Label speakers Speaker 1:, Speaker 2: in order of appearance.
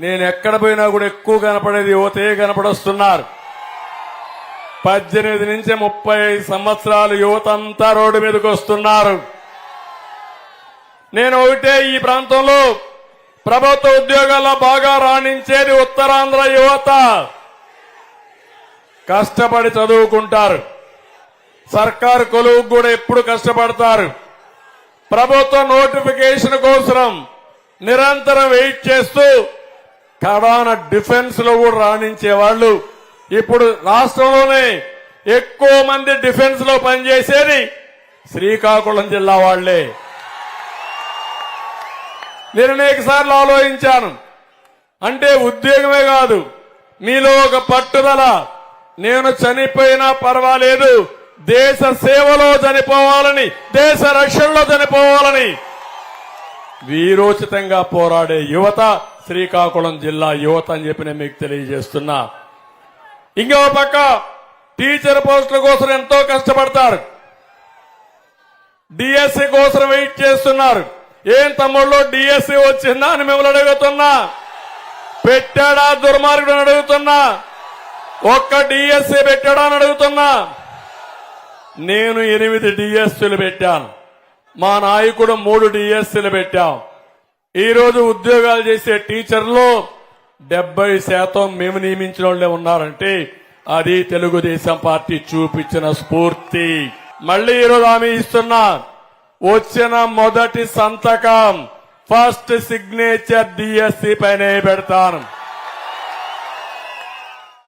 Speaker 1: నేను ఎక్కడ పోయినా కూడా ఎక్కువ కనపడేది యువతే కనపడొస్తున్నారు. పద్దెనిమిది నుంచి ముప్పై ఐదు సంవత్సరాలు యువత అంతా రోడ్డు మీదకి వస్తున్నారు. నేను ఒకటే ఈ ప్రాంతంలో ప్రభుత్వ ఉద్యోగాల్లో బాగా రాణించేది ఉత్తరాంధ్ర యువత. కష్టపడి చదువుకుంటారు. సర్కారు కొలువు కూడా ఎప్పుడు కష్టపడతారు. ప్రభుత్వ నోటిఫికేషన్ కోసం నిరంతరం వెయిట్ చేస్తూ కడాన డిఫెన్స్లో కూడా రాణించే వాళ్ళు ఇప్పుడు రాష్ట్రంలోనే ఎక్కువ మంది డిఫెన్స్లో పనిచేసేది శ్రీకాకుళం జిల్లా వాళ్ళే నేను అనేక సార్లు ఆలోచించాను. అంటే ఉద్యోగమే కాదు మీలో ఒక పట్టుదల. నేను చనిపోయినా పర్వాలేదు దేశ సేవలో చనిపోవాలని దేశ రక్షణలో చనిపోవాలని. వీరోచితంగా పోరాడే యువత శ్రీకాకుళం జిల్లా యువత అని చెప్పి నేను మీకు తెలియజేస్తున్నా. ఇంకో పక్క టీచర్ పోస్టుల కోసం ఎంతో కష్టపడతారు. డిఎస్సి కోసం వెయిట్ చేస్తున్నారు. ఏం తమ్ముళ్ళు డిఎస్సి వచ్చిందా అని మిమ్మల్ని అడుగుతున్నా. పెట్టాడా దుర్మార్గుడు అని అడుగుతున్నా. ఒక్క డిఎస్సి పెట్టాడా అని అడుగుతున్నా. నేను ఎనిమిది డిఎస్సీలు పెట్టాను. మా నాయకుడు మూడు డిఎస్సీలు పెట్టాం. ఈరోజు ఉద్యోగాలు చేసే టీచర్లు డెబ్బై శాతం మేము నియమించిన వాళ్ళే ఉన్నారంటే అది తెలుగుదేశం పార్టీ చూపించిన స్ఫూర్తి. మళ్ళీ ఈరోజు హామీ ఇస్తున్నా వచ్చిన మొదటి సంతకం ఫస్ట్ సిగ్నేచర్ డిఎస్సి పైన పెడతాను.